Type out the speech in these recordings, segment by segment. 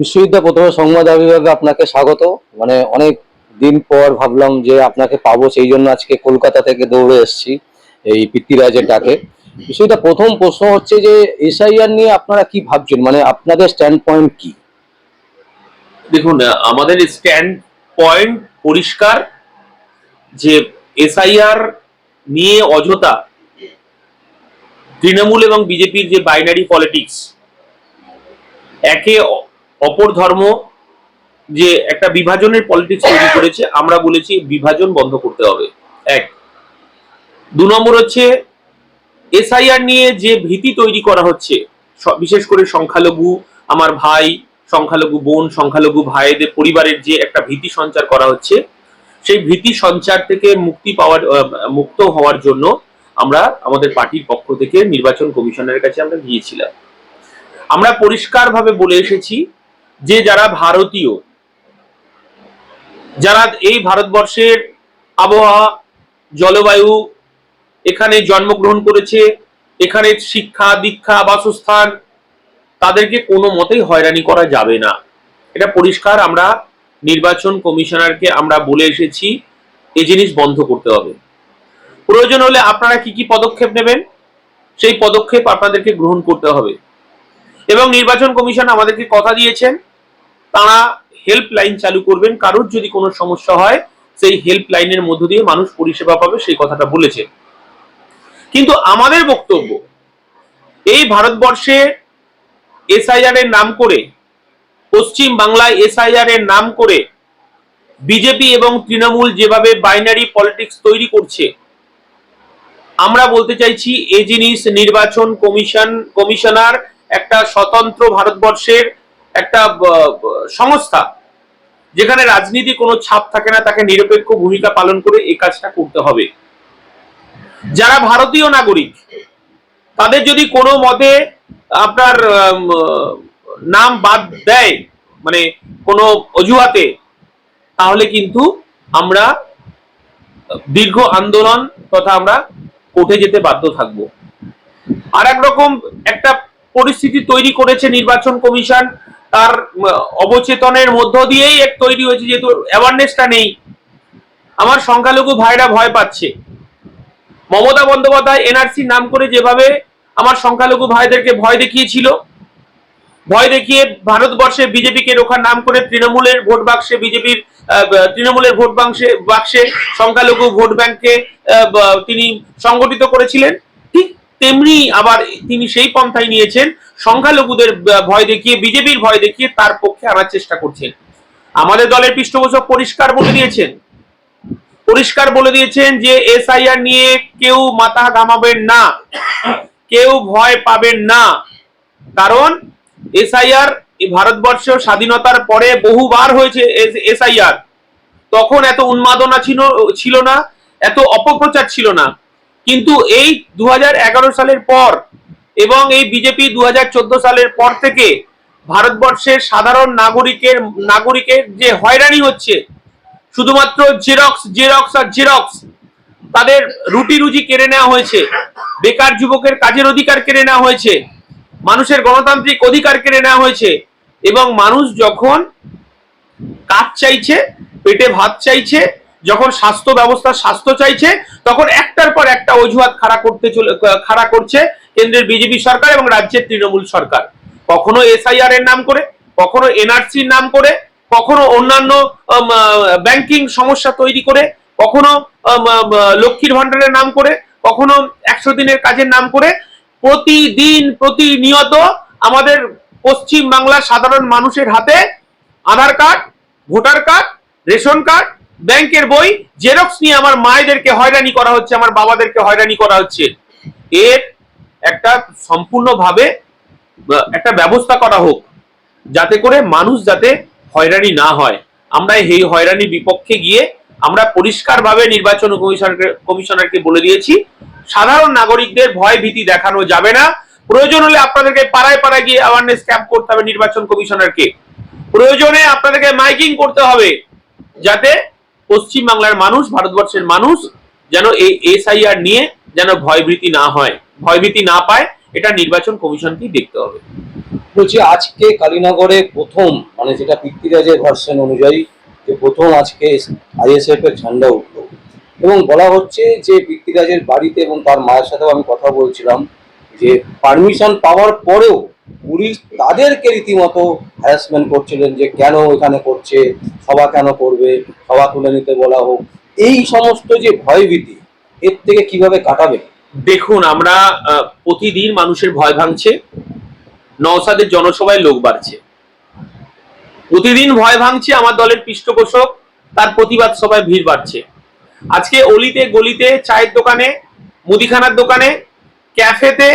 বিশ্ববিদ্যালয় প্রথমে সংবাদ বিভাগে আপনাকে স্বাগত। মানে অনেক দিন পর ভাবলাম যে আপনাকে পাবো, সেই জন্য আজকে কলকাতা থেকে দৌড়ে এসেছি এই পৃথ্বীরাজের ডাকে। বিষয়টা প্রথম প্রশ্ন হচ্ছে যে এসআইআর নিয়ে আপনারা কি ভাবছেন? মানে আপনাদের স্ট্যান্ড পয়েন্ট কি? দেখুন, আমাদের স্ট্যান্ড পয়েন্ট পরিষ্কার যে এসআইআর নিয়ে অযথা তৃণমূল এবং বিজেপির যে বাইনারি পলিটিক্স একে অপর ধর্ম যে একটা বিভাজনের পলিটিক্স তৈরি করেছে, আমরা বলেছি বিভাজন বন্ধ করতে হবে। এক। দু নম্বর হচ্ছে এসআইআর নিয়ে যে ভীতি তৈরি করা হচ্ছে বিশেষ করে সংখ্যালঘু, আমার ভাই, সংখ্যালঘু বোন, সংখ্যালঘু ভাইদের পরিবারের যে একটা ভীতি সঞ্চার করা হচ্ছে, সেই ভীতি সঞ্চার থেকে মুক্তি পাওয়ার মুক্ত হওয়ার জন্য আমরা আমাদের পার্টির পক্ষ থেকে নির্বাচন কমিশনের কাছে আমরা গিয়েছিলাম। আমরা পরিষ্কারভাবে বলে এসেছি যে যারা ভারতীয়, যারা এই ভারতবর্ষের আবহাওয়া, জলবায়ু, এখানে জন্মগ্রহণ করেছে, এখানে শিক্ষা, দীক্ষা, বাসস্থান, তাদেরকে কোনো মতেই হয়রানি করা যাবে না। এটা পরিষ্কার আমরা নির্বাচন কমিশনারকে আমরা বলে এসেছি এই জিনিস বন্ধ করতে হবে। প্রয়োজন হলে আপনারা কি কি পদক্ষেপ নেবেন? সেই পদক্ষেপ আপনাদেরকে গ্রহণ করতে হবে। এবং নির্বাচন কমিশন আমাদেরকে কথা দিয়েছেন তারা হেল্প লাইন চালু করবেন। কারোর যদি কোনো সমস্যা হয়, সেই হেল্প লাইনের মধ্য দিয়ে মানুষ পরিষেবা পাবে, সেই কথাটা বলেছে। কিন্তু আমাদের বক্তব্য, এই ভারতবর্ষে এসআইআর এর নাম করে, পশ্চিম বাংলায় এসআইআর এর নাম করে বিজেপি এবং তৃণমূল যেভাবে বাইনারি পলিটিক্স তৈরি করছে, আমরা বলতে চাইছি এই জিনিস নির্বাচন কমিশন, কমিশনার একটা স্বতন্ত্র ভারতবর্ষের একটা সংস্থা যেখানে রাজনীতি কোনো ছাপ থাকে না, তাকে নিরপেক্ষ ভূমিকা পালন করে এই কাজটা করতে হবে। যারা ভারতীয় নাগরিক, তাদের যদি কোনো মতে আপনার নাম বাদ দেয় মানে কোনো অজুহাতে, তাহলে কিন্তু আমরা দীর্ঘ আন্দোলন তথা আমরা কোর্টে যেতে বাধ্য থাকব। আর রকম একটা পরিস্থিতি তৈরি করেছে নির্বাচন কমিশন তার অবচেতনের মধ্য দিয়েই এক তৈরি হয়েছে, যেহেতু অ্যাওয়ারনেসটা নেই। আমার সংখ্যালঘু ভাইরা ভয় পাচ্ছে। মমতা বন্দ্যোপাধ্যায়, এনআরসি নাম করে যেভাবে আমার সংখ্যালঘু ভাইদেরকে ভয় দেখিয়েছিল, ভয় দেখিয়ে ভারতবর্ষে বিজেপিকে রোখার নাম করে তৃণমূলের ভোট বাক্সে বিজেপির তৃণমূলের ভোট বাক্সে বাক্সে সংখ্যালঘু ভোট ব্যাংককে তিনি সংগঠিত করেছিলেন। ঠিক তেমনি আবার তিনি সেই পন্থায় নিয়েছেন। সংখ্যালঘুদের ভয় দেখিয়ে, বিজেপির ভয় দেখিয়ে তার পক্ষে আনার চেষ্টা করছেন। আমাদের দলের পৃষ্ঠপোষক পরিষ্কার বলে দিয়েছেন। পরিষ্কার বলে দিয়েছেন যে, এসআইআর নিয়ে কেউ মাথা ঘামাবেন না। কেউ ভয় পাবেন না। কারণ, এসআইআর ভারতবর্ষ স্বাধীনতার পরে বহুবার হয়েছে এসআইআর। তখন এত উন্মাদনা ছিল ছিল না, এত অপপ্রচার ছিল না। কিন্তু এই দু হাজার এগারো সালের পর এবং এই বিজেপি দু হাজার চোদ্দ সালের পর থেকে ভারতবর্ষের সাধারণ নাগরিকের নাগরিকের যে হয়রানি হচ্ছে, শুধুমাত্র জেরক্স জেরক্স আর জেরক্স তাদের রুটি রুজি কেড়ে নেওয়া হয়েছে, বেকার যুবকের কাজের অধিকার কেড়ে নেওয়া হয়েছে, মানুষের গণতান্ত্রিক অধিকার কেড়ে নেওয়া হয়েছে, এবং মানুষ যখন কাজ চাইছে, পেটে ভাত চাইছে, যখন স্বাস্থ্য ব্যবস্থা স্বাস্থ্য চাইছে, তখন একটার পর একটা অজুহাত খাড়া করতে চলে, খাড়া করছে কেন্দ্রের বিজেপি সরকার এবং রাজ্যের তৃণমূল সরকার। কখনো এসআইআর এর নাম করে, কখনো এনআরসির নাম করে, কখনো অন্যান্য ব্যাংকিং সমস্যা তৈরি করে, কখনো লক্ষ্মীর ভান্ডারের নাম করে, কখনো একশো দিনের কাজের নাম করে, প্রতিদিন প্রতিনিয়ত আমাদের পশ্চিম বাংলার সাধারণ মানুষের হাতে Aadhaar card, voter card, ration card, ব্যাংকের বই, জেরক্স নিয়ে আমার মায়েদেরকে হয়রানি করা হচ্ছে, আমার বাবাদেরকে হয়রানি করা হচ্ছে। এর একটা সম্পূর্ণভাবে একটা ব্যবস্থা করা হোক, যাতে করে মানুষ যাতে হয়রানি না হয়। আমরা এই হয়রানির বিপক্ষে গিয়ে আমরা পরিষ্কারভাবে নির্বাচন কমিশনারকে কমিশনারকে বলে দিয়েছি, সাধারণ নাগরিকদের ভয় ভীতি দেখানো যাবে না। প্রয়োজন হলে আপনাদেরকে পাড়ায় পাড়ায় গিয়ে অ্যাওয়ারনেস ক্যাম্প করতে হবে নির্বাচন কমিশনারকে। প্রয়োজনে আপনাদেরকে মাইকিং করতে হবে, যাতে পশ্চিম বাংলার মানুষ, ভারতবর্ষের মানুষ যেন এই এসআইআর নিয়ে যেন ভয়ভীতি না হয়। ভয়ভীতি না পায়, এটা নির্বাচন কমিশনকেই দেখতে হবে। বলছি, আজকে কালীনগরে প্রথম মানে যেটা পৃথ্বীরাজের ভার্সন অনুযায়ী, যে প্রথম আজকে আইএসএফ এর ঝান্ডা উঠল। এবং বলা হচ্ছে যে পৃথ্বীরাজের বাড়িতে এবং তার মায়ের সাথেও আমি কথা বলছিলাম, যে পারমিশন পাওয়ার পরেও পুলিশ তাদেরকে রীতিমতো হ্যারাসমেন্ট করছিলেন, যে কেন এখানে করছে, সভা কেন করবে, সভা তুলে নিতে বলা হোক। এই সমস্ত যে ভয়ভীতি, এর থেকে কীভাবে কাটাবে দেখুন, আমরা প্রতিদিন মানুষের ভয় ভাঙছে, নওসাদের জনসভায় লোক বাড়ছে। প্রতিদিন ভয় ভাঙছে আমার দলের পৃষ্ঠপোষক, তার প্রতিবাদ সভায় ভিড় বাড়ছে। আজকে অলিতে গলিতে, চায়ের দোকানে, মুদিখানার দোকানে, ক্যাফেতে,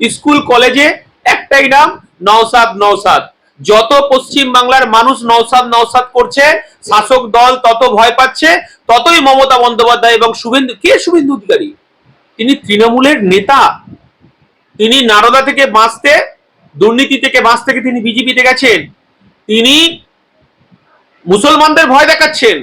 স্কুল, কলেজে একটাই নাম, নওসাদ নওসাদ। যত পশ্চিম বাংলার মানুষ নওসাদ নওসাদ করছে, শাসক দল তত ভয় পাচ্ছে, ততই মমতা বন্দ্যোপাধ্যায় এবং শুভেন্দু, কে শুভেন্দু অধিকারী? তিনি তৃণমূলের নেতা। তিনি নারদা থেকে বাঁচতে, দুর্নীতি থেকে বাঁচতে তিনি বিজেপিতে গেছেন। তিনি মুসলমানদের ভয় দেখাচ্ছেন।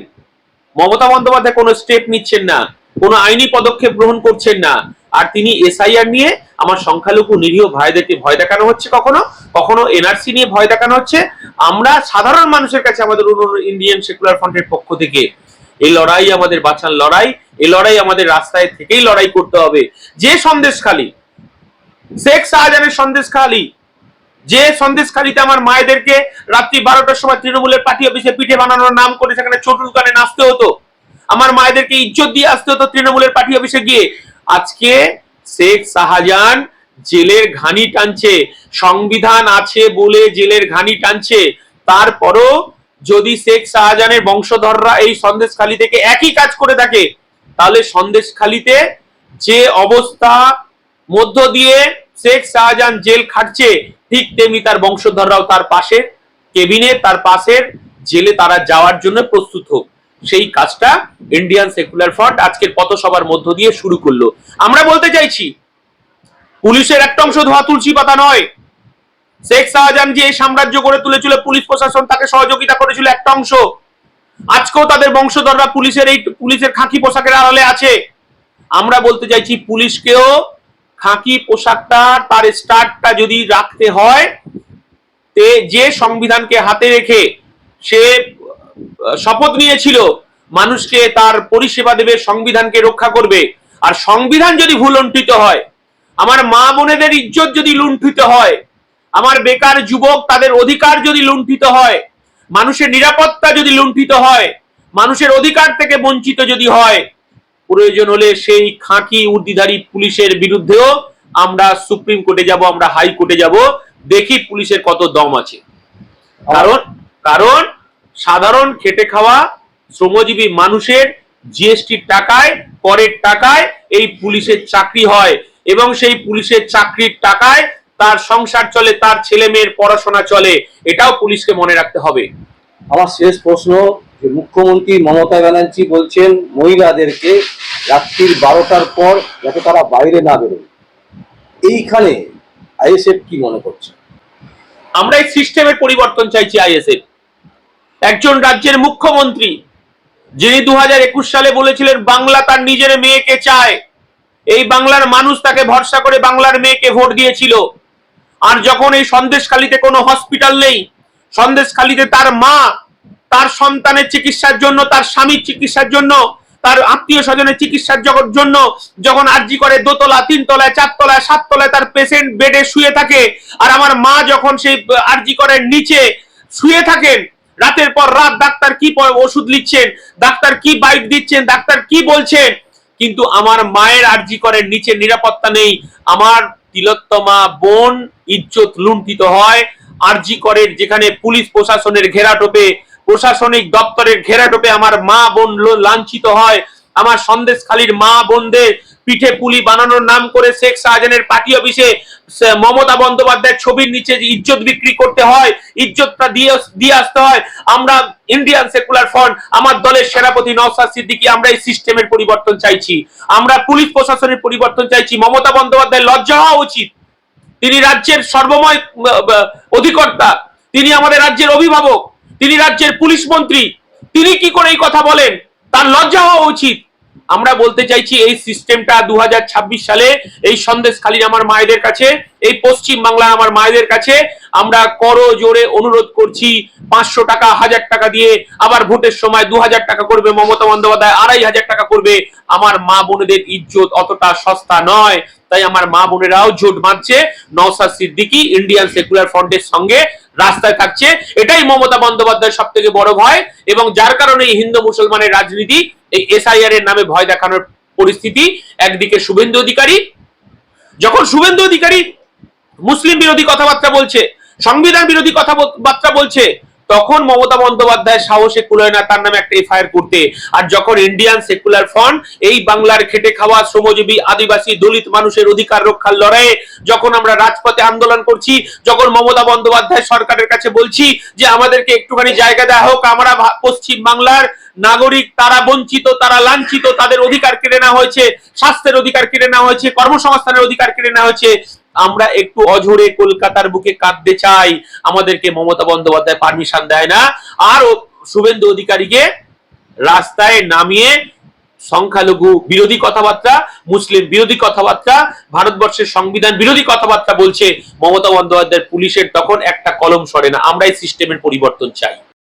মমতা বন্দ্যোপাধ্যায় কোনো স্টেপ নিচ্ছেন না, কোনো আইনি পদক্ষেপ গ্রহণ করছেন না। আর তিনি এসআইআর নিয়ে আমার সংখ্যালঘু নিরীহ ভাইদেরকে ভয় দেখানো হচ্ছে কখনো? কখনো এনআরসি নিয়ে ভয় দেখানো হচ্ছে? আমরা সাধারণ মানুষের কাছে আমাদের ইন্ডিয়ান সেকুলার ফ্রন্টের পক্ষ থেকে এই লড়াই আমাদের বাঁচার লড়াই, এই লড়াই আমাদের রাস্তায় থেকেই লড়াই করতে হবে। যে সন্দেশখালী শেখ শাহজাহানের সন্দেশখালী যে সন্দেশখালীতে আমার মায়েদেরকে রাত্রি বারোটার সময় তৃণমূলের পার্টি অফিসে পিঠে বানানোর নাম করে সেখানে ছোট দোকানে নাচতে হতো। আমার মায়েদেরকে ইজ্জত দিয়ে আসতে হতো তৃণমূলের পার্টি অফিসে গিয়ে। আজকে শেখ শাহজাহান জেলের ঘানি টানছে, সংবিধান আছে বলে জেলের ঘানি টানছে, তারপরও যদি শেখ শাহজাহানের বংশধররা এই সন্দেশখালী থেকে একই কাজ করে থাকে, তাহলে সন্দেশখালীতে যে অবস্থা মধ্য দিয়ে শেখ শাহজাহান জেল খাটছে, ঠিক তেমনি তার বংশধররাও তার পাশের কেবিনে, তার পাশের জেলে তারা যাওয়ার জন্য প্রস্তুত হোক। সেই কাজটা ইন্ডিয়ান সেকুলার ফ্রন্ট আজকের পথসভার মধ্য দিয়ে শুরু করল। আমরা বলতে চাইছি, পুলিশের একটা অংশ ধোয়া তুলসী পাতা নয়। শেখ শাহজাহান যে এই সাম্রাজ্য গড়ে তুলেছিল, পুলিশ প্রশাসন তাকে সহযোগিতা করেছিল একটা অংশ। আজকেও তাদের বংশধররা পুলিশের এই পুলিশের খাঁকি পোশাকের আড়ালে আছে। আমরা বলতে চাইছি, পুলিশকেও খাঁকি পোশাকটা, তার স্টার্টটা যদি রাখতে হয়, তে যে সংবিধানকে হাতে রেখে সে শপথ নিয়েছিল, মানুষকে তার পরিষেবা দেবে, সংবিধানকে রক্ষা করবে। আর সংবিধান যদি ভুলণ্ঠিত হয়, আমার মা বোনেদের ইজ্জত যদি লুণ্ঠিত হয় আমার বেকার যুবক তাদের অধিকার যদি লুণ্ঠিত হয়, মানুষের নিরাপত্তা যদি লুণ্ঠিত হয়, মানুষের অধিকার থেকে বঞ্চিত যদি হয়, প্রয়োজন হলে সেই খাঁকি উর্দিধারী পুলিশের বিরুদ্ধেও আমরা সুপ্রিম কোর্টে যাব, আমরা হাইকোর্টে যাব, দেখি পুলিশের কত দম আছে। কারণ কারণ সাধারণ খেটে খাওয়া শ্রমজীবী মানুষের জিএসটির টাকায় করের টাকায় এই পুলিশের চাকরি হয় এবং সেই পুলিশের চাকরির টাকায় তার সংসার চলে তার ছেলে মেয়ের পড়াশোনা চলে এটাও পুলিশকে মনে রাখতে হবে। আমার শেষ প্রশ্ন যে মুখ্যমন্ত্রী মমতা ব্যানার্জি বলছেন মহিলাদেরকে রাত্রির বারোটার পর যাতে তারা বাইরে না বেরোয়। এইখানে আইএসএফ কি মনে করছে? আমরা এই সিস্টেমের পরিবর্তন চাইছি আইএসএফ। একজন রাজ্যের মুখ্যমন্ত্রী যিনি দু হাজার একুশ সালে বলেছিলেন বাংলা তার নিজের মেয়েকে চায়। এই বাংলার মানুষ তাকে ভরসা করে বাংলার মেয়েকে ভোট দিয়েছিল। আর যখন এই সন্দেশখালিতে কোনো হসপিটাল নেই, সন্দেশখালিতে তার মা, তার সন্তানের চিকিৎসার জন্য, তার স্বামীর চিকিৎসার জন্য, তার আত্মীয় স্বজনের চিকিৎসার জন্য যখন আর্জি করে দোতলা, তিনতলায়, চারতলায়, সাততলায় তার পেশেন্ট বেডে শুয়ে থাকে, আর আমার মা যখন সেই আর্জি করে নিচে শুয়ে থাকেন, রাতের পর রাত ডাক্তার কি ওষুধ লিখছেন, ডাক্তার কি বাইট দিচ্ছেন, ডাক্তার কি বলছেন, কিন্তু আমার মায়ের আর্জি করেন নিচে নিরাপত্তা নেই। আমার তিলোত্তমা বোন ইজ্জত লুণ্ঠিত হয়। আরজি করের যেখানে পুলিশ প্রশাসনের ঘেরাটোপে প্রশাসনিক দপ্তরের ঘেরাটোপে আমার মা বোন লাঞ্ছিত হয়। আমার সন্দেশখালীর মা বোনদের পিঠে পুলি বানানোর নাম করে শেখ শাহজাহানের পার্টি অফিসে মমতা বন্দ্যোপাধ্যায়ের ছবির নিচে ইজ্জত বিক্রি করতে হয়, ইজ্জতটা দিয়ে দিয়ে আসতে হয়। আমরা ইন্ডিয়ান সেকুলার ফ্রন্ট আমার দলের সেনাপতি নওসাদ সিদ্দিকী, আমরা এই সিস্টেমের পরিবর্তন চাইছি। আমরা পুলিশ প্রশাসনের পরিবর্তন চাইছি। মমতা বন্দ্যোপাধ্যায় লজ্জা হওয়া উচিত। তিনি রাজ্যের সর্বময় অধিকর্তা। তিনি আমাদের রাজ্যের অভিভাবক। তিনি রাজ্যের পুলিশ মন্ত্রী। তিনি কি করে এই কথা বলেন? তার লজ্জা হওয়া উচিত। আমরা বলতে চাইছি, এই সিস্টেমটা দু হাজার ছাব্বিশ সালে এই সন্দেশ খালি আমার মায়েদের কাছে, এই পশ্চিম বাংলা আমার মায়েদের কাছে আমরা করো জোরে অনুরোধ করছি, পাঁচশো টাকা, হাজার টাকা দিয়ে আবার ভোটের সময় দু হাজার টাকা করবে, মমতা বন্দ্যোপাধ্যায় আড়াই হাজার টাকা করবে। আমার মা বোনেদের ইজ্জত অতটা সস্তা নয়, তাই আমার মা বোনেরাও জোট বাঁধছে। নওসাদ সিদ্দিকি ইন্ডিয়ান সেকুলার ফ্রন্টের সঙ্গে রাস্তায় থাকছে। এটাই মমতা বন্দ্যোপাধ্যায়ের সব থেকে বড় ভয় এবং যার কারণে হিন্দু মুসলমানের রাজনীতি এই এসআইআর এর নামে ভয় দেখানোর পরিস্থিতি। একদিকে শুভেন্দু অধিকারী, যখন শুভেন্দু অধিকারী মুসলিম বিরোধী কথাবার্তা বলছে সংবিধান বিরোধী কথাবার্তা বলছে, তখন মমতা বন্দ্যোপাধ্যায় সাহসে কুলায় না, তার নামে একটা এফআইআর করতে। আর যখন ইন্ডিয়ান সেকুলার ফ্রন্ট এই বাংলার খেটে খাওয়া শ্রমজীবী আদিবাসী দলিত মানুষের অধিকার রক্ষার লড়াইয়ে, যখন আমরা রাজপথে আন্দোলন করছি, যখন মমতা বন্দ্যোপাধ্যায় সরকারের কাছে বলছি যে, আমাদেরকে একটুখানি জায়গা দেওয়া হোক, আমরা পশ্চিম বাংলার নাগরিক, তারা বঞ্চিত, তারা লাঞ্ছিত, তাদের অধিকার কেড়ে নেওয়া হয়েছে, স্বাস্থ্যের অধিকার কেড়ে নেওয়া হয়েছে, কর্মসংস্থানের অধিকার কেড়ে নেওয়া হয়েছে। আমরা একটু অঝরে কলকাতার বুকে কাঁদতে চাই। আমাদেরকে মমতা বন্দ্যোপাধ্যায় পারমিশন দেয় না। আর শুভেন্দু অধিকারীকে রাস্তায় নামিয়ে সংখ্যালঘু বিরোধী কথাবার্তা, মুসলিম বিরোধী কথাবার্তা, ভারতবর্ষের সংবিধান বিরোধী কথাবার্তা বলছে মমতা বন্দ্যোপাধ্যায়ের পুলিশের, তখন একটা কলম সরে না। আমরা এই সিস্টেমের পরিবর্তন চাই।